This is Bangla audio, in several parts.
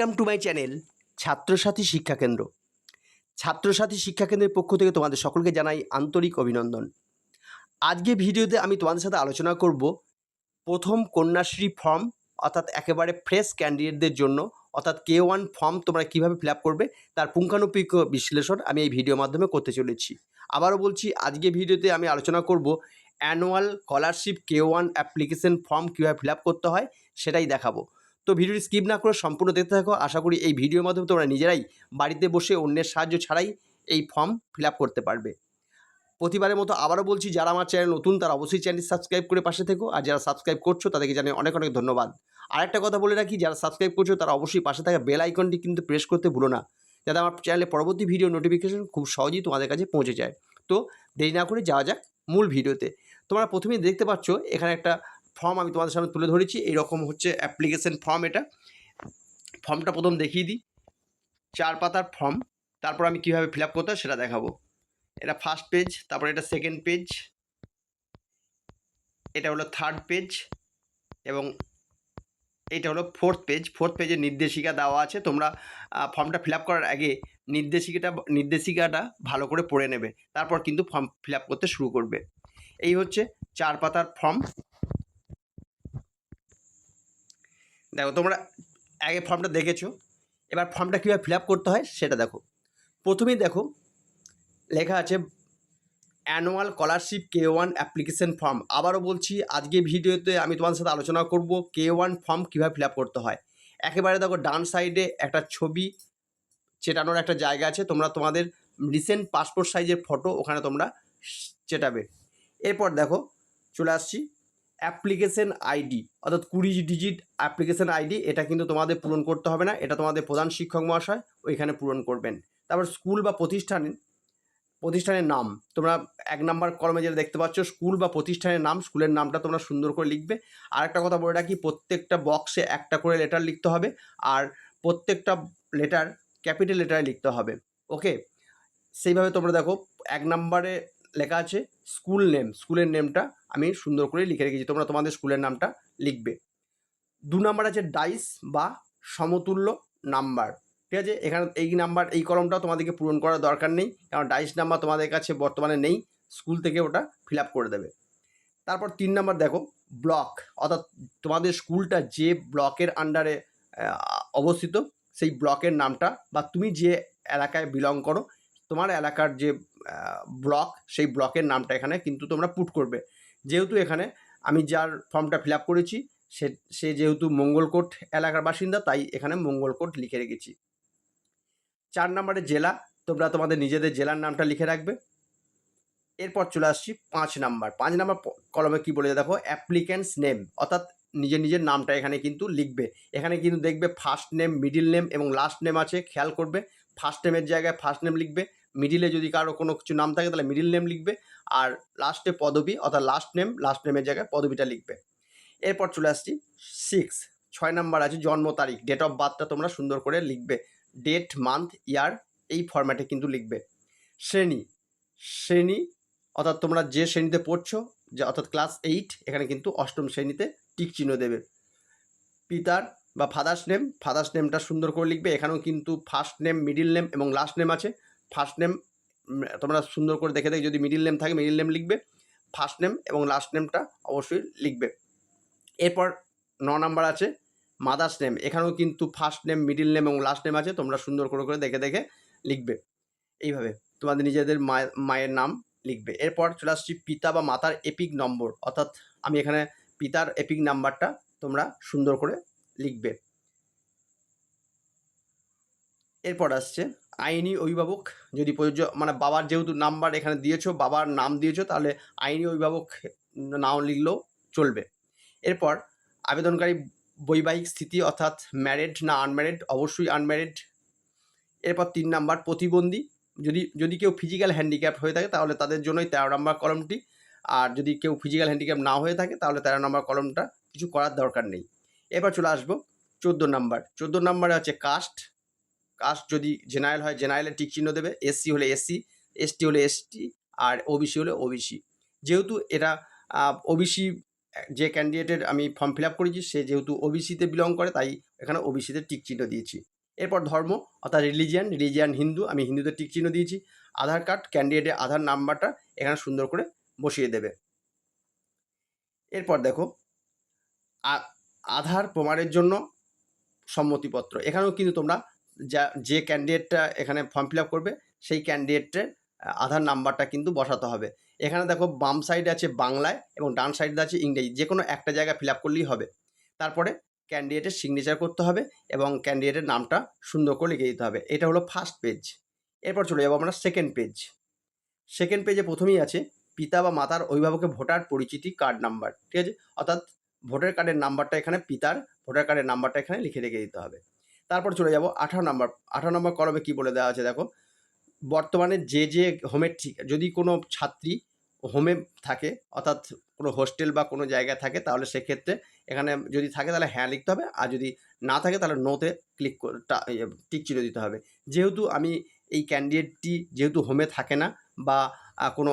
Welcome to my channel Chhatrasathi Shikshakendra Chhatrasathi শিক্ষাকেন্দ্রের পক্ষ থেকে তোমাদের সকলকে জানাই আন্তরিক অভিনন্দন। আজকে ভিডিওতে আমি তোমাদের সাথে আলোচনা করব প্রথম কন্যাশ্রী ফর্ম অর্থাৎ একেবারে ফ্রেশ ক্যান্ডিডেটদের জন্য, অর্থাৎ কে ওয়ান ফর্ম তোমরা কীভাবে ফিল করবে, তার পুঙ্খানুপুঙ্খ বিশ্লেষণ আমি এই ভিডিওর মাধ্যমে করতে চলেছি। আবারও বলছি আজকে ভিডিওতে আমি আলোচনা করব annual scholarship K one application form কীভাবে ফিল করতে হয়, সেটাই দেখাবো। তো ভিডিওটি স্কিপ না করে সম্পূর্ণ দেখতে থাকো। আশা করি এই ভিডিওর মাধ্যমে তোমরা নিজেরাই বাড়িতে বসে অন্যের সাহায্য ছাড়াই এই ফর্ম ফিল করতে পারবে। প্রতিবারের মতো আবারও বলছি, যারা আমার চ্যানেল নতুন, তারা অবশ্যই চ্যানেলটি সাবস্ক্রাইব করে পাশে থেকো। আর যারা সাবস্ক্রাইব করছ, তাদেরকে জানাই অনেক অনেক ধন্যবাদ। আর একটা কথা বলে রাখি, যারা সাবস্ক্রাইব করছ, তারা অবশ্যই পাশে থাকা বেল আইকনটি কিন্তু প্রেস করতে ভুলো না। যাতে আমার চ্যানেলে পরবর্তী ভিডিও নোটিফিকেশন খুব সহজেই তোমাদের কাছে পৌঁছে যায়। তো দেরি না করে যাওয়া যাক মূল ভিডিওতে তোমরা প্রথমেই দেখতে পাচ্ছ, এখানে একটা ফর্ম আমি তোমাদের সামনে তুলে ধরেছি। এইরকম হচ্ছে অ্যাপ্লিকেশন ফর্ম এটা। ফর্মটা প্রথম দেখিয়ে দিই। চার পাতার ফর্ম তারপর আমি কীভাবে ফিল আপ করতে সেটা দেখাবো। এটা ফার্স্ট পেজ তারপর এটা সেকেন্ড পেজ এটা হলো থার্ড পেজ এবং এটা হলো ফোর্থ পেজ ফোর্থ পেজের নির্দেশিকা দেওয়া আছে। তোমরা ফর্মটা ফিল করার আগে নির্দেশিকাটা নির্দেশিকাটা ভালো করে পড়ে নেবে। তারপর কিন্তু ফর্ম ফিল করতে শুরু করবে। এই হচ্ছে চার পাতার ফর্ম দেখো, তোমরা আগে ফর্মটা দেখেছ। এবার ফর্মটা কীভাবে ফিল আপ করতে হয় সেটা দেখো। প্রথমেই দেখো, লেখা আছে annual scholarship K one application form আবারও বলছি, আজকে ভিডিওতে আমি তোমাদের সাথে আলোচনা করব কে ওয়ান ফর্ম কীভাবে ফিল আপ করতে হয়। একেবারে দেখো, ডান সাইডে একটা ছবি চেটানোর একটা জায়গা আছে, তোমরা তোমাদের রিসেন্ট পাসপোর্ট সাইজের ফটো ওখানে তোমরা চেটাবে। এরপর দেখো, চলে আসছি। অ্যাপ্লিকেশন আইডি, অর্থাৎ কুড়ি ডিজিট অ্যাপ্লিকেশন আইডি, এটা কিন্তু তোমাদের পূরণ করতে হবে না, এটা তোমাদের প্রধান শিক্ষক মহাশয় ওইখানে পূরণ করবেন। তারপর স্কুল বা প্রতিষ্ঠানে প্রতিষ্ঠানের নাম, তোমরা এক নাম্বার কলমে যেটা দেখতে পাচ্ছ, স্কুল বা প্রতিষ্ঠানের নাম, স্কুলের নামটা তোমরা সুন্দর করে লিখবে। আর একটা কথা বলে রাখি, প্রত্যেকটা বক্সে একটা করে লেটার লিখতে হবে, আর প্রত্যেকটা লেটার, ক্যাপিটাল লেটারে লিখতে হবে, ওকে? সেইভাবে তোমরা দেখো, এক নাম্বারে লেখা আছে, স্কুল নেম, স্কুলের নেমটা আমি সুন্দর করে লিখে রেখেছি, তোমরা তোমাদের স্কুলের নামটা লিখবে। দু নাম্বার আছে ডাইস বা সমতুল্য নাম্বার। ঠিক আছে? এখানে এই নাম্বার, এই কলমটাও তোমাদেরকে পূরণ করার দরকার নেই, কারণ ডাইস নাম্বার তোমাদের কাছে বর্তমানে নেই, স্কুল থেকে ওটা ফিল আপ করে দেবে। তারপর তিন নাম্বার দেখো, ব্লক। অর্থাৎ তোমাদের স্কুলটা যে ব্লকের আন্ডারে অবস্থিত, সেই ব্লকের নামটা বা তুমি যে এলাকায় বিলং করো, তোমার এলাকার যে ব্লক, সেই ব্লকের নামটা এখানে কিন্তু তোমরা পুট করবে। যেহেতু এখানে আমি যার ফর্মটা ফিল আপ করেছি, সে সে যেহেতু মঙ্গলকোট এলাকার বাসিন্দা, তাই এখানে মঙ্গলকোট লিখে রেখেছি। চার নম্বরে জেলা, তোমরা তোমাদের নিজেদের জেলার নামটা লিখে রাখবে। এরপর চলে আসছি পাঁচ নাম্বার। পাঁচ নাম্বার কলমে কি বলে দেখো? অ্যাপ্লিক্যান্টস নেম, অর্থাৎ নিজের নিজের নামটা এখানে কিন্তু লিখবে। এখানে কিন্তু দেখবে ফার্স্ট নেম, মিডিল নেম এবং লাস্ট নেম আছে, খেয়াল করবে। ফার্স্ট নেমের জায়গায় ফার্স্ট নেম লিখবে। মিডিলে যদি কারও কোনো কিছু নাম থাকে, তাহলে মিডিল নেম লিখবে আর লাস্টে পদবি, অর্থাৎ লাস্ট নেম লাস্ট নেমের জায়গায় পদবিটা লিখবে। এরপর চলে আসছি সিক্স ছয় নাম্বার আছে জন্ম তারিখ ডেট অফ বার্থটা তোমরা সুন্দর করে লিখবে। ডেট মান্থ ইয়ার এই ফরম্যাটে কিন্তু লিখবে। শ্রেণি শ্রেণি, অর্থাৎ তোমরা যে শ্রেণীতে পড়ছো, যে অর্থাৎ ক্লাস এইট এখানে কিন্তু অষ্টম শ্রেণীতে টিক চিহ্ন দেবে। পিতার বা ফাদার্স নেম ফাদার্স নেমটা সুন্দর করে লিখবে। এখানেও কিন্তু ফার্স্ট নেম মিডিল নেম এবং লাস্ট নেম আছে। ফার্স্ট নেম তোমরা সুন্দর করে দেখে দেখে যদি মিডিল নেম থাকে মিডিল নেম লিখবে। ফার্স্ট নেম এবং লাস্ট নেমটা অবশ্যই লিখবে। এরপর ন নাম্বার আছে মাদার্স নেম এখানেও কিন্তু ফার্স্ট নেম মিডিল নেম এবং লাস্ট নেম আছে, তোমরা সুন্দর করে করে দেখে দেখে লিখবে। এইভাবে তোমাদের নিজেদের মায়ের মায়ের নাম লিখবে। এরপর চলে আসছি পিতা বা মাতার এপিক নম্বর অর্থাৎ আমি এখানে পিতার এপিক নাম্বারটা তোমরা সুন্দর করে লিখবে। এরপর আসছে আইনি অভিভাবক যদি প্রযোজ্য মানে বাবার যেহেতু নাম্বার এখানে দিয়েছ, বাবার নাম দিয়েছ, তাহলে আইনি অভিভাবক নাও লিখলেও চলবে। এরপর আবেদনকারী বৈবাহিক স্থিতি অর্থাৎ ম্যারেড না আনম্যারিড অবশ্যই আনম্যারিড এরপর তিন নাম্বার, প্রতিবন্ধী। যদি যদি কেউ ফিজিক্যাল হ্যান্ডিক্যাপ হয়ে থাকে, তাহলে তাদের জন্যই তেরো নম্বর কলমটি। আর যদি কেউ ফিজিক্যাল হ্যান্ডিক্যাপ না হয়ে থাকে, তাহলে তেরো নম্বর কলমটা কিছু করার দরকার নেই। এবার চলে আসব চোদ্দ নাম্বার। চোদ্দ নাম্বারে হচ্ছে কাস্ট কাস্ট যদি জেনারেল হয়, জেনারেলের টিক চিহ্ন দেবে। এসসি হলে এসসি, এসটি হলে এসটি, আর ওবিসি হলে ওবিসি। যেহেতু এটা ওবিসি, যে ক্যান্ডিডেটের আমি ফর্ম ফিল আপ করেছি, সে যেহেতু ওবিসিতে বিলং করে, তাই এখানে ওবিসিতে টিক চিহ্ন দিয়েছি। এরপর ধর্ম, অর্থাৎ রিলিজিয়ান রিলিজিয়ান হিন্দু, আমি হিন্দুদের টিক চিহ্ন দিয়েছি। আধার কার্ড, ক্যান্ডিডেটের আধার নাম্বারটা এখানে সুন্দর করে বসিয়ে দেবে। এরপর দেখো আধার প্রমাণের জন্য সম্মতিপত্র। এখানেও কিন্তু তোমরা যা, যে ক্যান্ডিডেটটা এখানে ফর্ম ফিল করবে, সেই ক্যান্ডিডেটের আধার নাম্বারটা কিন্তু বসাতে হবে। এখানে দেখো বাম সাইডে আছে বাংলায় এবং ডান সাইডে আছে ইংরেজি। যে কোনো একটা জায়গায় ফিল করলেই হবে। তারপরে ক্যান্ডিডেটের সিগনেচার করতে হবে এবং ক্যান্ডিডেটের নামটা সুন্দর করে লিখে দিতে হবে। এটা হলো ফার্স্ট পেজ এরপর চলে যাব আমরা সেকেন্ড পেজ সেকেন্ড পেজে প্রথমেই আছে পিতা বা মাতার অভিভাবকের ভোটার পরিচিতি কার্ড নাম্বার ঠিক আছে? অর্থাৎ ভোটার কার্ডের নাম্বারটা এখানে পিতার, ভোটার কার্ডের নাম্বারটা এখানে লিখে রেখে দিতে হবে। তারপর চলে যাব আঠারো নম্বর। আঠারো নম্বর কলমে কী বলে দেওয়া আছে দেখো? বর্তমানে যে যে হোমের ঠিক যদি কোনো ছাত্রী হোমে থাকে, অর্থাৎ কোনো হোস্টেল বা কোনো জায়গায় থাকে, তাহলে সেক্ষেত্রে এখানে যদি থাকে তাহলে হ্যাঁ লিখতে হবে। আর যদি না থাকে তাহলে নোতে ক্লিক টিক চিহ্ন দিতে হবে। যেহেতু আমি এই ক্যান্ডিডেটটি যেহেতু হোমে থাকে না বা কোনো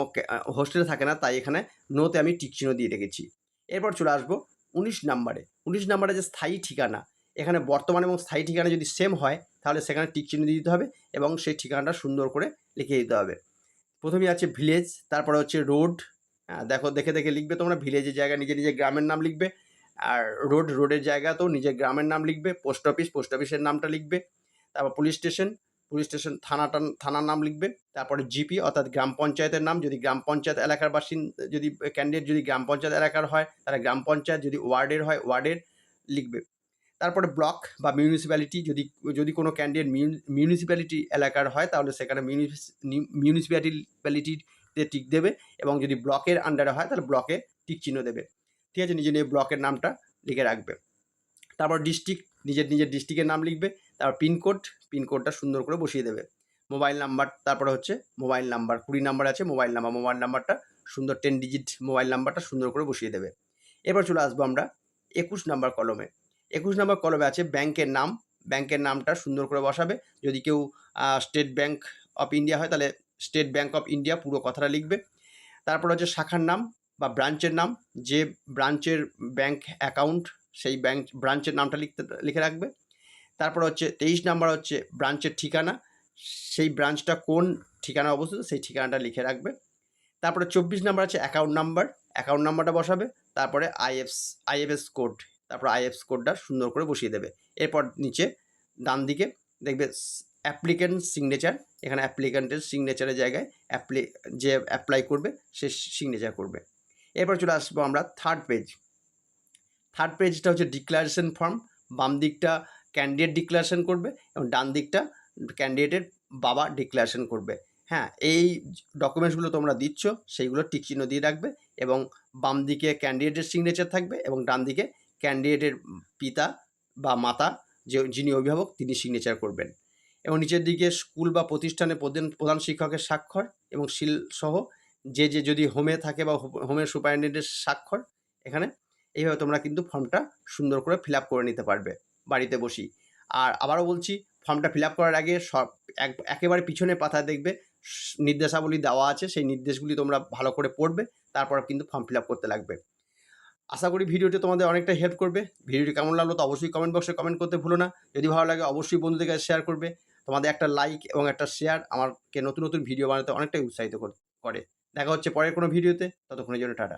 হোস্টেলে থাকে না, তাই এখানে নোতে আমি টিক চিহ্ন দিয়ে রেখেছি। এরপর চলে আসব উনিশ নাম্বারে। উনিশ নাম্বারে যে স্থায়ী ঠিকানা এখানে বর্তমান এবং স্থায়ী ঠিকানা যদি সেম হয়, তাহলে সেখানে টিক চিহ্ন দিয়ে দিতে হবে এবং সেই ঠিকানাটা সুন্দর করে লিখে দিতে হবে। প্রথমেই আছে ভিলেজ তারপরে হচ্ছে রোড দেখো, দেখে দেখে লিখবে তোমরা ভিলেজের জায়গায় নিজে নিজে গ্রামের নাম লিখবে। আর রোড রোডের জায়গাতেও নিজের গ্রামের নাম লিখবে পোস্ট অফিস পোস্ট অফিসের নামটা লিখবে। তারপর পুলিশ স্টেশন পুলিশ স্টেশন থানাটা থানার নাম লিখবে। তারপরে জিপি অর্থাৎ গ্রাম পঞ্চায়েতের নাম। যদি গ্রাম পঞ্চায়েত এলাকার বাসিন, যদি ক্যান্ডিডেট যদি গ্রাম পঞ্চায়েত এলাকার হয়, তাহলে গ্রাম পঞ্চায়েত যদি ওয়ার্ডের হয়, ওয়ার্ডের লিখবে। তারপরে ব্লক বা মিউনিসিপ্যালিটি যদি যদি কোনো ক্যান্ডিডেট মিউনিসিপ্যালিটি এলাকার হয়, তাহলে সেখানে মিউনিসিপ্যালিটিতে টিক দেবে এবং যদি ব্লকের আন্ডারে হয়, তাহলে ব্লকে টিক চিহ্ন দেবে। ঠিক আছে? নিজের নিজের ব্লকের নামটা লিখে রাখবে। তারপর ডিস্ট্রিক্ট নিজের নিজের ডিস্ট্রিক্টের নাম লিখবে, তারপর পিনকোড পিনকোডটা সুন্দর করে বসিয়ে দেবে। মোবাইল নাম্বার তারপরে হচ্ছে মোবাইল নাম্বার কুড়ি নাম্বার আছে মোবাইল নাম্বার মোবাইল নাম্বারটা সুন্দর টেন ডিজিট মোবাইল নাম্বারটা সুন্দর করে বসিয়ে দেবে। এবার চলে আসব আমরা একুশ নাম্বার কলমে একুশ নাম্বার কলমে আছে ব্যাংকের নাম। ব্যাংকের নামটা সুন্দর করে বসাবে। যদি কেউ স্টেট ব্যাংক অফ ইন্ডিয়া হয়, তাহলে স্টেট ব্যাংক অফ ইন্ডিয়া পুরো কথাটা লিখবে। তারপর হচ্ছে শাখার নাম বা ব্রাঞ্চের নাম। যে ব্রাঞ্চের ব্যাংক অ্যাকাউন্ট, সেই ব্যাংক, ব্রাঞ্চের নামটা লিখতে, লিখে রাখবে। তারপর হচ্ছে তেইশ নাম্বার হচ্ছে ব্রাঞ্চের ঠিকানা। সেই ব্রাঞ্চটা কোন ঠিকানা অবস্থিত, সেই ঠিকানাটা লিখে রাখবে। তারপরে চব্বিশ নাম্বার আছে অ্যাকাউন্ট নাম্বার। অ্যাকাউন্ট নাম্বারটা বসাবে। তারপরে আইএফস আইএফএস কোড। তারপর আইএফএস কোডটা সুন্দর করে বসিয়ে দেবে। এরপর নিচে ডান দিকে দেখবে অ্যাপ্লিকেন্ট সিগনেচার এখানে অ্যাপ্লিকেন্টের সিগনেচারের জায়গায় অ্যাপ্লি যে অ্যাপ্লাই করবে, সে সিগনেচার করবে। এরপর চলে আসব আমরা থার্ড পেজ থার্ড পেজটা হচ্ছে ডিক্লারেশন ফর্ম বাম দিকটা ক্যান্ডিডেট ডিক্লারেশন করবে এবং ডান দিকটা ক্যান্ডিডেটের বাবা ডিক্লারেশন করবে। হ্যাঁ এই ডকুমেন্টসগুলো তোমরা দিচ্ছ, সেইগুলো টিক চিহ্ন দিয়ে রাখবে এবং বাম দিকে ক্যান্ডিডেটের সিগনেচার থাকবে এবং ডান দিকে ক্যান্ডিডেটের পিতা বা মাতা যে যিনি অভিভাবক, তিনি সিগনেচার করবেন। এবং নিচের দিকে স্কুল বা প্রতিষ্ঠানে প্রধান শিক্ষকের স্বাক্ষর এবং সিল সহ যে যে যদি হোমে থাকে বা হোমের সুপারিনটেন্ডেন্টের স্বাক্ষর এখানে, এইভাবে তোমরা কিন্তু ফর্মটা সুন্দর করে ফিল করে নিতে পারবে বাড়িতে বসি। আর আবারও বলছি ফর্মটা ফিল করার আগে সব, এক, একেবারে পিছনে পাতায় দেখবে নির্দেশাবলী দেওয়া আছে, সেই নির্দেশগুলি তোমরা ভালো করে পড়বে, তারপর কিন্তু ফর্ম ফিল করতে লাগবে। আশা করি ভিডিওটি তোমাদের অনেকটা হেল্প করবে। ভিডিওটি কেমন লাগল তো অবশ্যই কমেন্ট বক্সে কমেন্ট করতে ভুলো না। যদি ভালো লাগে অবশ্যই বন্ধুদের কাছে শেয়ার করবে। তোমাদের একটা লাইক এবং একটা শেয়ার আমাকে নতুন নতুন ভিডিও বানাতে অনেকটাই উৎসাহিত করে দেখা হচ্ছে পরের কোনো ভিডিওতে ততক্ষণের জন্য টাটা।